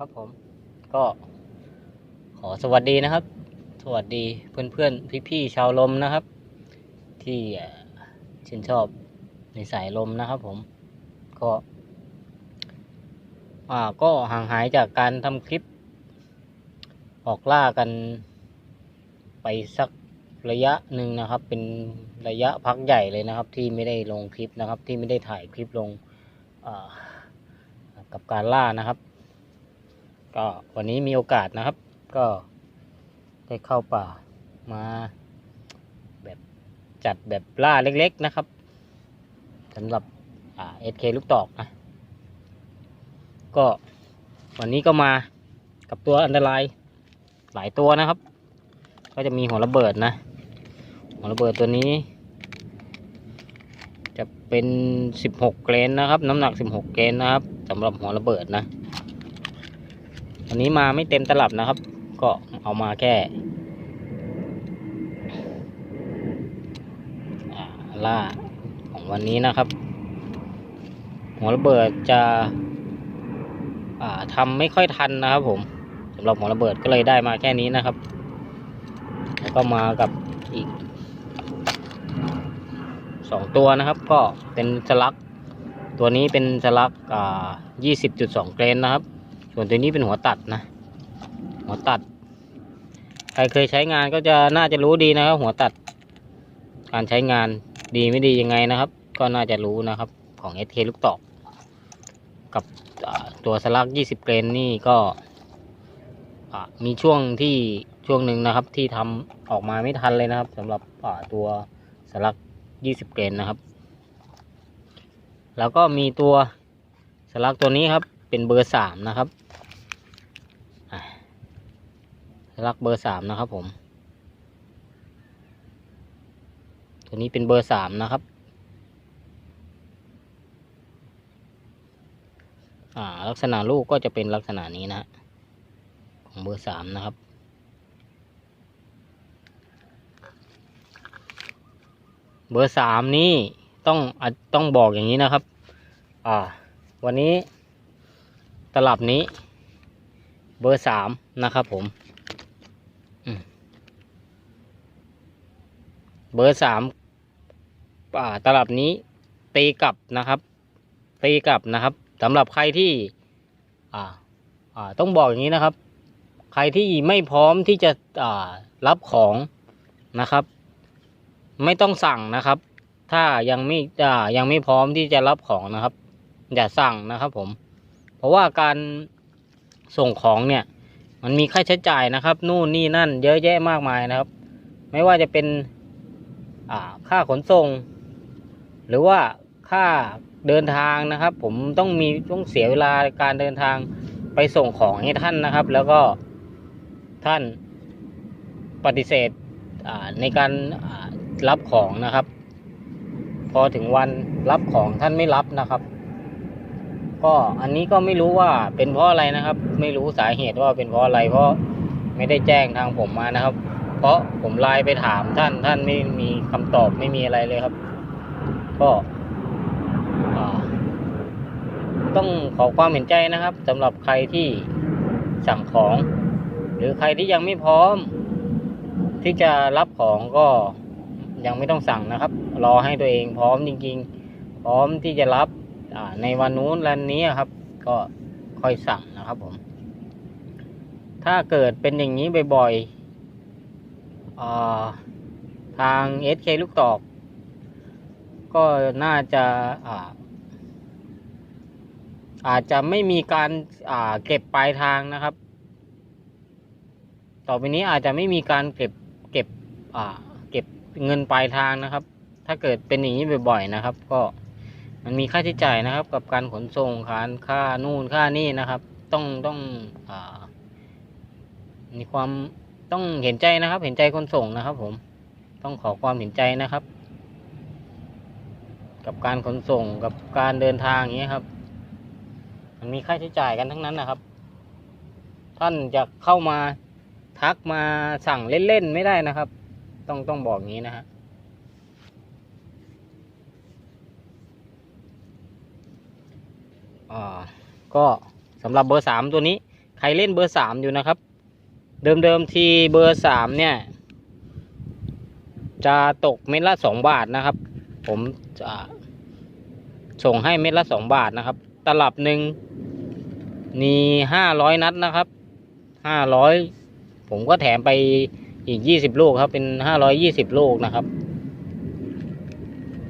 ครับผม ก็ ขอสวัสดีนะครับ สวัสดีเพื่อนเพื่อนพี่พี่ๆชาวลมนะครับ ที่ชื่นชอบในสายลมนะครับ ผม ก็อ่าก็ห่างหายจากการทำคลิป ออกล่ากัน ไปสักระยะหนึ่งนะครับ เป็นระยะพักใหญ่เลยนะครับ ที่ไม่ได้ลงคลิปนะครับ ที่ไม่ได้ถ่ายคลิปลงกับการล่านะครับ ก็วันนี้มีโอกาสนะครับ ก็ได้เข้าป่ามา แบบจัดแบบล่าเล็กๆนะครับสำหรับเอสเคลูกตอกนะก็วันนี้ก็มากับตัวอันตรายหลายตัวนะครับ ก็จะมีหัวระเบิดนะ หัวระเบิดตัวนี้ จะเป็นสิบหกเกรนนะครับ น้ำหนักสิบหกเกรนนะครับสำหรับหัวระเบิดนะ วันนี้มาไม่เต็มตลับนะครับ ก็เอามาแค่ล่าของวันนี้นะครับ หัวระเบิดจะอ่าทำไม่ค่อยทันนะครับผมสำหรับหัวระเบิดก็เลยได้มาแค่นี้นะครับ แล้วก็มากับอีกสองตัวนะครับ ก็เป็นสลัก ตัวนี้เป็นสลักอ่ายี่สิบจุดสองเกรนนะครับ ส่วนตัวนี้เป็นหัวตัดนะ หัวตัด ใครเคยใช้งานก็จะน่าจะรู้ดีนะครับ หัวตัด การใช้งานดีไม่ดียังไงนะครับ ก็น่าจะรู้นะครับ ของ SK ลูกตอกกับตัวสลัก 20 เกรนนี่ก็มีช่วงที่ช่วงหนึ่งนะครับที่ทำออกมาไม่ทันเลยนะครับสำหรับตัวสลัก 20 เกรนนะครับ แล้วก็มีตัวสลักตัวนี้ครับ เป็นเบอร์สามนะครับลักเบอร์สามนะครับผม ตัวนี้เป็นเบอร์สามนะครับ อ่า ลักษณะลูกก็จะเป็นลักษณะนี้นะของเบอร์สามนะครับ เบอร์สามนี่ต้องอต้องบอกอย่างนี้นะครับ อ่า วันนี้ ตลับนี้ เบอร์สามนะครับผม เบอร์สามตลับนี้ตีกลับนะครับ ตีกลับนะครับสำหรับใครที่ต้องบอกอย่างนี้นะครับ ใครที่ไม่พร้อมที่จะรับของนะครับ ไม่ต้องสั่งนะครับ ถ้ายังไม่ยังไม่พร้อมที่จะรับของนะครับ อย่าสั่งนะครับผม ราะว่าการส่งของเนี่ย มันมีค่าใช้จ่ายนะครับ นู่นนี่นั่น เยอะแยะมากมายนะครับ ไม่ว่าจะเป็นค่าขนส่ง หรือว่าค่าเดินทางนะครับ ผมต้องมีต้องเสียเวลาการเดินทางไปส่งของให้ท่านนะครับ แล้วก็ท่านปฏิเสธในการรับของนะครับ พอถึงวันรับของท่านไม่รับนะครับ ก็อันนี้ก็ไม่รู้ว่าเป็นเพราะอะไรนะครับ ไม่รู้สาเหตุว่าเป็นเพราะอะไร เพราะไม่ได้แจ้งทางผมมานะครับ เพราะผมไลน์ไปถามท่านท่านไม่มีคำตอบไม่มีอะไรเลยครับ ก็ต้องขอความเห็นใจนะครับสำหรับใครที่สั่งของ หรือใครที่ยังไม่พร้อม ที่จะรับของก็ยังไม่ต้องสั่งนะครับ รอให้ตัวเองพร้อมจริง ๆ พร้อมที่จะรับ ในวันนู้นวันนี้ครับ ก็ค่อยสั่งนะครับผม ถ้าเกิดเป็นอย่างนี้บ่อยๆทาง SK ลูกตอกก็น่าจะอาอาจจะไม่มีการาเก็บปลายทางนะครับ ต่อไปนี้อาจจะไม่มีการเก็บเก็บเก็บเงินปลายทางนะครับ ถ้าเกิดเป็นอย่างนี้บ่อยๆนะครับ ก็ มันมีค่าใช้จ่ายนะครับ กับการขนส่งการค่านู่นค่านี่นะครับ ต้องต้องอมีความต้องเห็นใจนะครับ เห็นใจคนส่งนะครับ ผมต้องขอความเห็นใจนะครับ กับการขนส่งกับการเดินทางอย่างเงี้ครับ มันมีค่าใช้จ่ายกันทั้งนั้นนะครับ ท่านจะเข้ามาทักมาสั่งเล่นๆไม่ได้นะครับ ต้องต้องบอกงี้นะฮะ อ่าก็สำหรับเบอร์สามตัวนี้ ใครเล่นเบอร์สามอยู่นะครับ เดิมเดิมๆทีเบอร์สามเนี่ย จะตกเม็ดละสองบาทนะครับ ผมจะส่งให้เม็ดละสองบาทนะครับ ตลับหนึ่งมีห้าร้อยนัดนะครับห้าร้อยผมก็แถมไปอีกยี่สิบลูกครับ เป็นห้าร้อยยี่สิบลูกนะครับ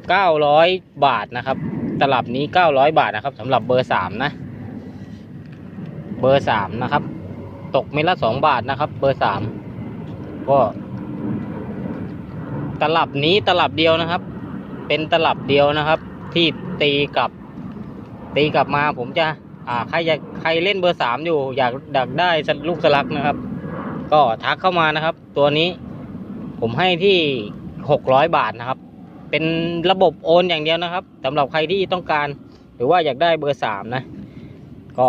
เก้าร้อยบาทนะครับ ตลับนี้เก้าร้อยบาทนะครับสำหรับเบอร์สามนะ เบอร์สามนะครับ ตกเม็ดละสองบาทนะครับ เบอร์สามก็ตลับนี้ตลับเดียวนะครับ เป็นตลับเดียวนะครับ ที่ตีกลับ ตีกลับมาผมจะ อ่าใครอยากใครเล่นเบอร์สามอยู่ อยากดักได้ลูกสลักนะครับ ก็ทักเข้ามานะครับ ตัวนี้ ผมให้ที่หกร้อยบาทนะครับ เป็นระบบโอนอย่างเดียวนะครับสำหรับใครที่ต้องการ หรือว่าอยากได้เบอร์สามนะ ก็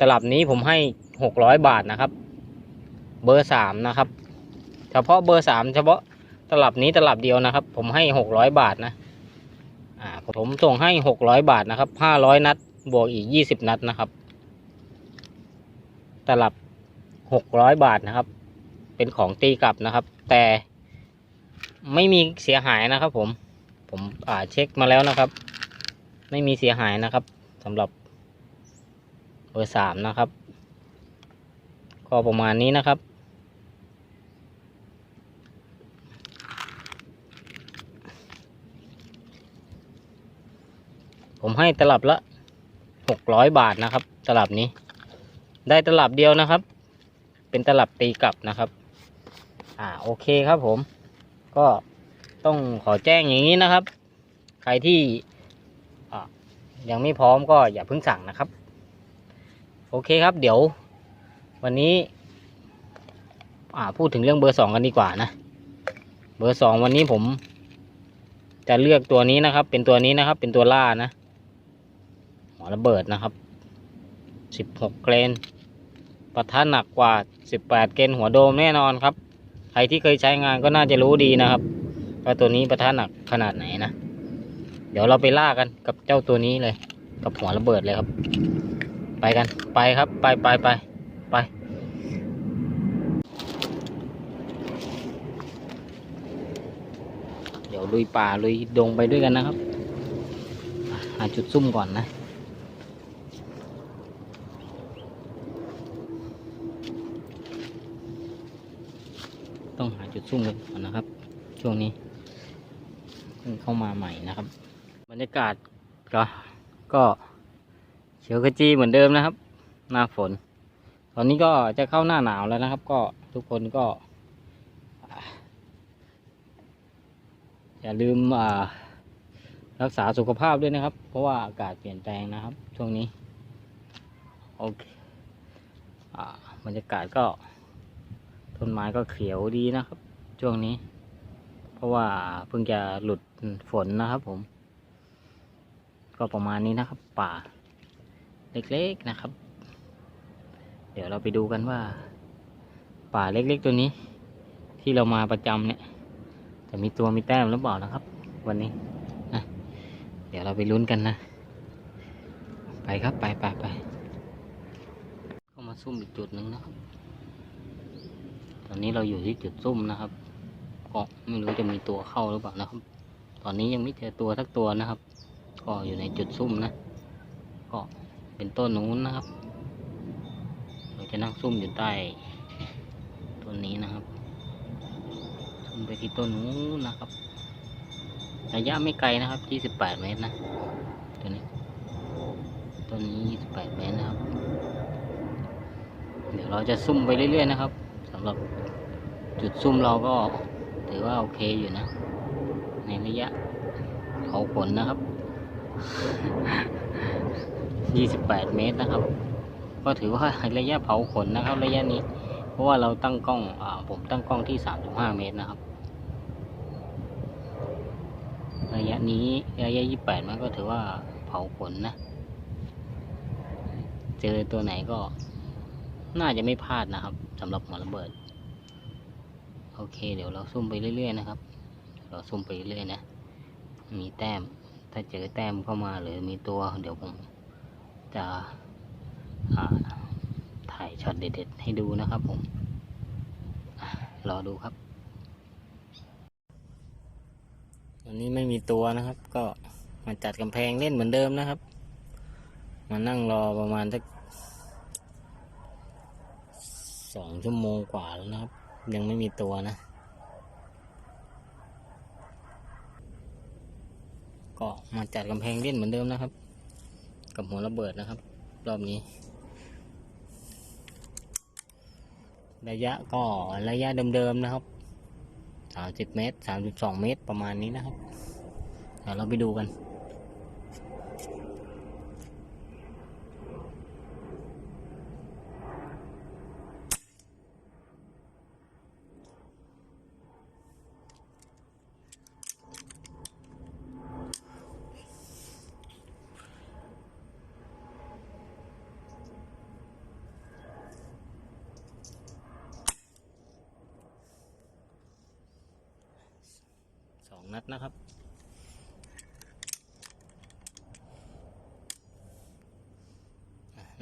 ตลับนี้ผมให้หกร้อยบาทนะครับ เบอร์สามนะครับ เฉพาะเบอร์สามเฉพาะตลับนี้ตลับเดียวนะครับ ผมให้หกร้อยบาทนะอ่าผมส่งให้หกร้อยบาทนะครับห้าร้อยนัดบวกอีกยี่สิบนัดนะครับ ตลับหกร้อยบาทนะครับ เป็นของตีกลับนะครับ แต่ ไม่มีเสียหายนะครับ ผม ผมอ่าเช็คมาแล้วนะครับ ไม่มีเสียหายนะครับสำหรับเบอร์สามนะครับ ก็ประมาณนี้นะครับ ผมให้ตลับละหกร้อยบาทนะครับ ตลับนี้ ได้ตลับเดียวนะครับ เป็นตลับตีกลับนะครับ อ่าโอเคครับผม ก็ต้องขอแจ้งอย่างนี้นะครับ ใครที่ยังไม่พร้อมก็อย่าเพิ่งสั่งนะครับ โอเคครับ เดี๋ยว วันนี้พูดถึงเรื่องเบอร์สองกันดีกว่านะ เบอร์สองวันนี้ผม จะเลือกตัวนี้นะครับ เป็นตัวนี้นะครับ เป็นตัวล่านะหัวระเบิดนะครับสิบหกเกรนปะทะหนักกว่าสิบแปดเกรนหัวโดมแน่นอนครับ ใครที่เคยใช้งานก็น่าจะรู้ดีนะครับว่าตัวนี้ประทะหนักขนาดไหนนะ เดี๋ยวเราไปล่ากันกับเจ้าตัวนี้เลย กับหัวระเบิดเลยครับ ไปกันไปครับ ไปไปไปไปเดี๋ยวลุยป่าลุยดงไปด้วยกันนะครับหาจุดซุ่มก่อนนะ ต้องหาจุดซุ่มกันก่อนนะครับ ช่วงนี้เพิ่งเข้ามาใหม่นะครับ บรรยากาศก็ก็เขียวขจีเหมือนเดิมนะครับ หน้าฝน ตอนนี้ก็จะเข้าหน้าหนาวแล้วนะครับ ก็ทุกคนก็อย่าลืมอ่ารักษาสุขภาพด้วยนะครับ เพราะว่าอากาศเปลี่ยนแปลงนะครับ ช่วงนี้โอเคอบรรยากาศก็ต้นไม้ก็เขียวดีนะครับ ช่วงนี้ เพราะว่าเพิ่งจะหลุดฝนนะครับผม ก็ประมาณนี้นะครับ ป่า เล็กๆนะครับ เดี๋ยวเราไปดูกันว่า ป่าเล็กๆตัวนี้ ที่เรามาประจำเนี่ยจะมีตัวมีแต้มหรือเปล่านะครับ วันนี้นะเดี๋ยวเราไปลุ้นกันนะ ไปครับไปไปไปเข้ามาซุ่มอีกจุดหนึ่งนะครับ ตอนนี้เราอยู่ที่จุดซุ่มนะครับ ก็ไม่รู้จะมีตัวเข้าหรือเปล่านะครับ ตอนนี้ยังไม่เจอตัวสักตัวนะครับ ก็อยู่ในจุดซุ่มนะ ก็เป็นต้นนู้นนะครับ เราจะนั่งซุ่มอยู่ใต้ต้นนี้นะครับซุ่มไปที่ต้นนู้นนะครับ ระยะไม่ไกลนะครับ 28 เมตรนะ ตัวนี้ ต้นนี้ 28 เมตรนะครับ เดี๋ยวเราจะซุ่มไปเรื่อยๆนะครับสำหรับจุดซุ่มเราก็ ถือว่าโอเคอยู่นะ ในระยะเผาขนนะครับ 28 เมตรนะครับ ก็ถือว่าระยะเผาขนนะครับ ระยะนี้ เพราะว่าเราตั้งกล้องอผมตั้งกล้องที่ 35 เมตรนะครับ ระยะนี้ระยะ 28 มันก็ถือว่าเผาขนนะ เจอตัวไหนก็น่าจะไม่พลาดนะครับสำหรับหัวระเบิด โอเค เดี๋ยวเราซุ่มไปเรื่อยๆนะครับ เราซุ่มไปเรื่อยๆนะ มีแต้ม ถ้าเจอแต้มเข้ามาหรือมีตัว เดี๋ยวผมจะถ่ายช็อตเด็ดๆให้ดูนะครับผม รอดูครับวันนี้ไม่มีตัวนะครับ ก็มาจัดกำแพงเล่นเหมือนเดิมนะครับ มานั่งรอประมาณสักสองชั่วโมงกว่าแล้วนะครับ ยังไม่มีตัวนะ ก็มาจัดกำแพงเล่นเหมือนเดิมนะครับ กับหัวระเบิดนะครับ รอบนี้ ระยะก็ระยะเดิมๆนะครับสามสิบเมตรสามสิบสองเมตรประมาณนี้นะครับ เดี๋ยวเราไปดูกัน นัดนะครับ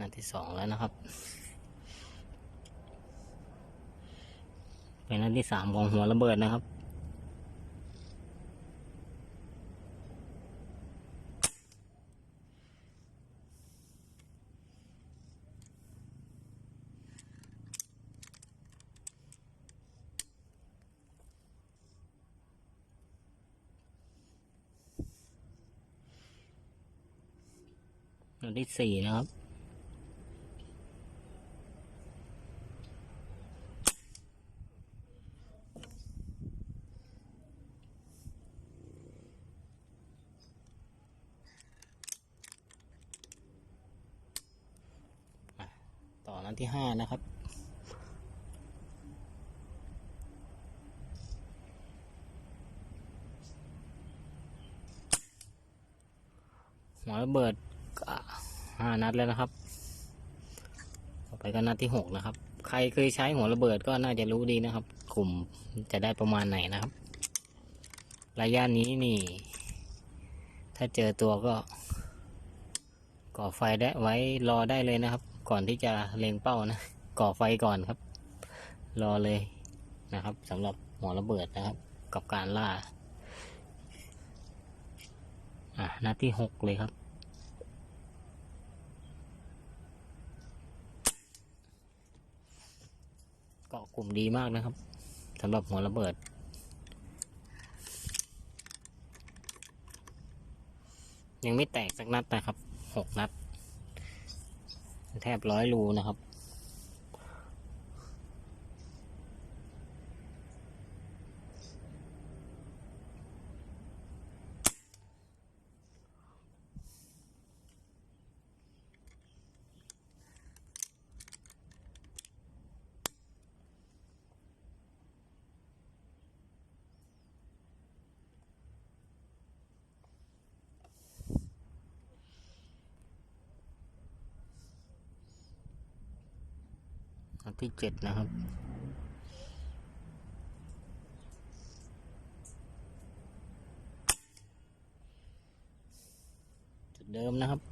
นัดที่สองแล้วนะครับ เป็นนัดที่สามของหัวระเบิดนะครับ นัดที่สี่นะครับ ต่อนัดที่ห้านะครับหัวระเบิด ห้านัดแล้วนะครับ ต่อไปก็นัดที่หกนะครับ ใครเคยใช้หัวระเบิดก็น่าจะรู้ดีนะครับ กลุ่มจะได้ประมาณไหนนะครับ ระยะนี้นี่ ถ้าเจอตัวก็ ก่อไฟได้ไว้รอได้เลยนะครับ ก่อนที่จะเล็งเป้านะ ก่อไฟก่อนครับ รอเลยนะครับสำหรับหัวระเบิดนะครับ กับการล่า อะนัดที่หกเลยครับ เกาะกลุ่มดีมากนะครับสำหรับหัวระเบิด ยังไม่แตกสักนัดนะครับหกนัด แทบร้อยรูนะครับ อันที่เจ็ดนะครับ จุดเดิมนะครับ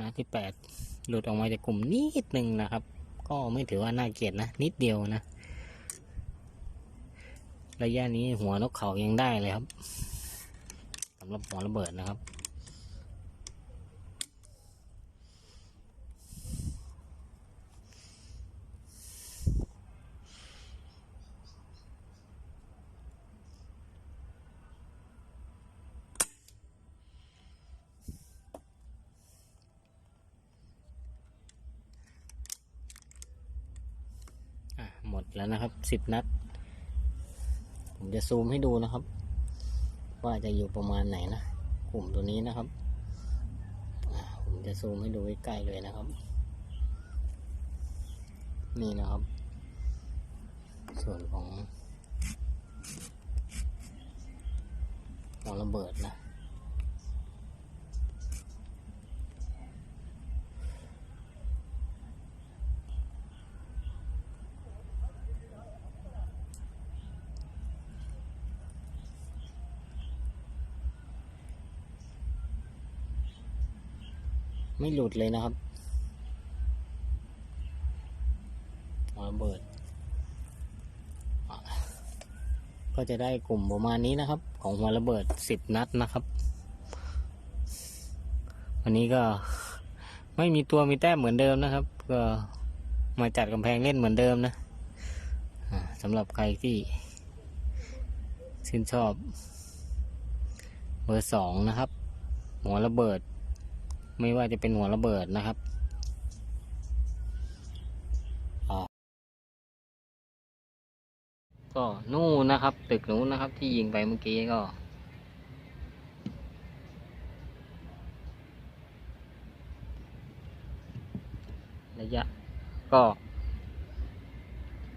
นะที่แปดหลุดออกมาจากกลุ่มนิดนึงนะครับ ก็ไม่ถือว่าน่าเกลียดนะ นิดเดียวนะ ระยะนี้หัวนกเขายังได้เลยครับสำหรับหัวระเบิดนะครับ หมดแล้วนะครับสิบนัด ผมจะซูมให้ดูนะครับ ว่าจะอยู่ประมาณไหนนะกลุ่มตัวนี้นะครับผมจะซูมให้ดูใกล้ๆเลยนะครับ นี่นะครับ ส่วนของของระเบิดนะ ไม่หลุดเลยนะครับหัวระเบิด ก็จะได้กลุ่มประมาณนี้นะครับ ของหัวระเบิดสิบนัดนะครับ วันนี้ก็ไม่มีตัวมีแต้มเหมือนเดิมนะครับ ก็มาจัดกำแพงเล่นเหมือนเดิมนะสำหรับใครที่ชื่นชอบ เบอร์สองนะครับ หัวระเบิด ไม่ว่าจะเป็นหัวระเบิดนะครับอ่าก็นู่นนะครับ ตึกนู้นนะครับ ที่ยิงไปเมื่อกี้ก็ ระยะ ก็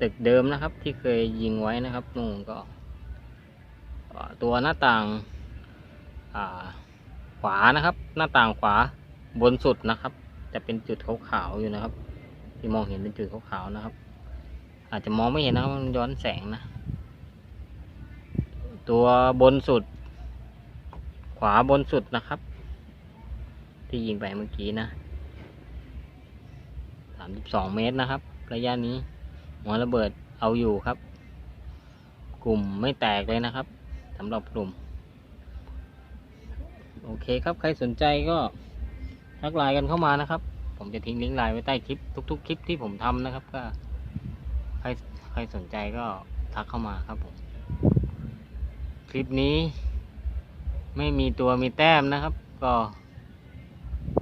ตึกเดิมนะครับ ที่เคยยิงไว้นะครับนู่นก็ ตัวหน้าต่าง อ่า ขวานะครับ หน้าต่างขวา บนสุดนะครับ จะเป็นจุดขาวๆอยู่นะครับ ที่มองเห็นเป็นจุดขาวๆนะครับ อาจจะมองไม่เห็นนะครับมันย้อนแสงนะ ตัวบนสุด ขวาบนสุดนะครับ ที่ยิงไปเมื่อกี้นะสามสิบสองเมตรนะครับ ระยะนี้ หัวระเบิดเอาอยู่ครับ กลุ่มไม่แตกเลยนะครับสำหรับกลุ่ม โอเคครับ ใครสนใจก็ ทักไลน์กันเข้ามานะครับ ผมจะทิ้งลิงก์ไลน์ไว้ใต้คลิปทุก ๆ คลิปที่ผมทำนะครับ ก็ใครใครสนใจก็ทักเข้ามาครับผม คลิปนี้ ไม่มีตัวมีแต้มนะครับ ก็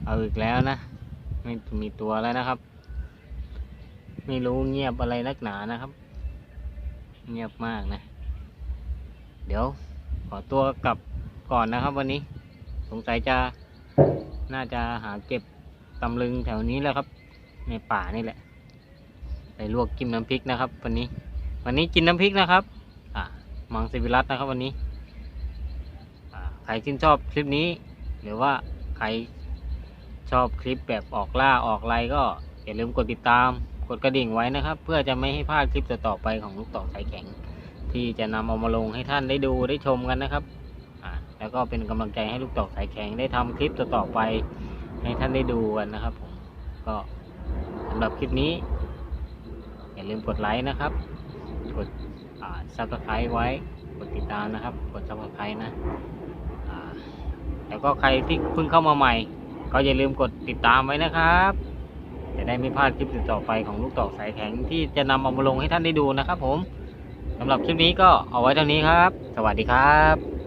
เอาอีกแล้วนะ ไม่มีตัวแล้วนะครับ ไม่รู้เงียบอะไรนักหนานะครับ เงียบมากนะ เดี๋ยวขอตัวกลับก่อนนะครับ วันนี้ สงสัยจะ น่าจะหาเก็บตำลึงแถวนี้แล้วครับ ในป่านี่แหละ ไปลวกกินน้ำพริกนะครับ วันนี้ วันนี้กินน้ำพริกนะครับ อ่ามังสวิรัตนะครับวันนี้ใครชื่นชอบคลิปนี้ หรือว่าใครชอบคลิปแบบออกล่าออกอะไรก็อย่าลืมกดติดตาม กดกระดิ่งไว้นะครับ เพื่อจะไม่ให้พลาดคลิปต่อๆไปของลูกต่อสายแข็ง ที่จะนำเอามาลงให้ท่านได้ดูได้ชมกันนะครับ แล้วก็เป็นกำลังใจให้ลูกตอกสายแข็งได้ทำคลิปต่อๆไป ให้ท่านได้ดูกันนะครับผมก็สำหรับคลิปนี้ อย่าลืมกดไลค์นะครับ กดซับสไครต์ไว้กดติดตามนะครับ กดซับสไครต์นะแล้วก็ใครที่เพิ่งเข้ามาใหม่ ก็อย่าลืมกดติดตามไว้นะครับจะได้ไม่พลาดคลิปต่อๆไปของลูกตอกสายแข็งที่จะนำเอามาลงให้ท่านได้ดูนะครับ ผมสำหรับคลิปนี้ก็เอาไว้เท่านี้ครับ สวัสดีครับ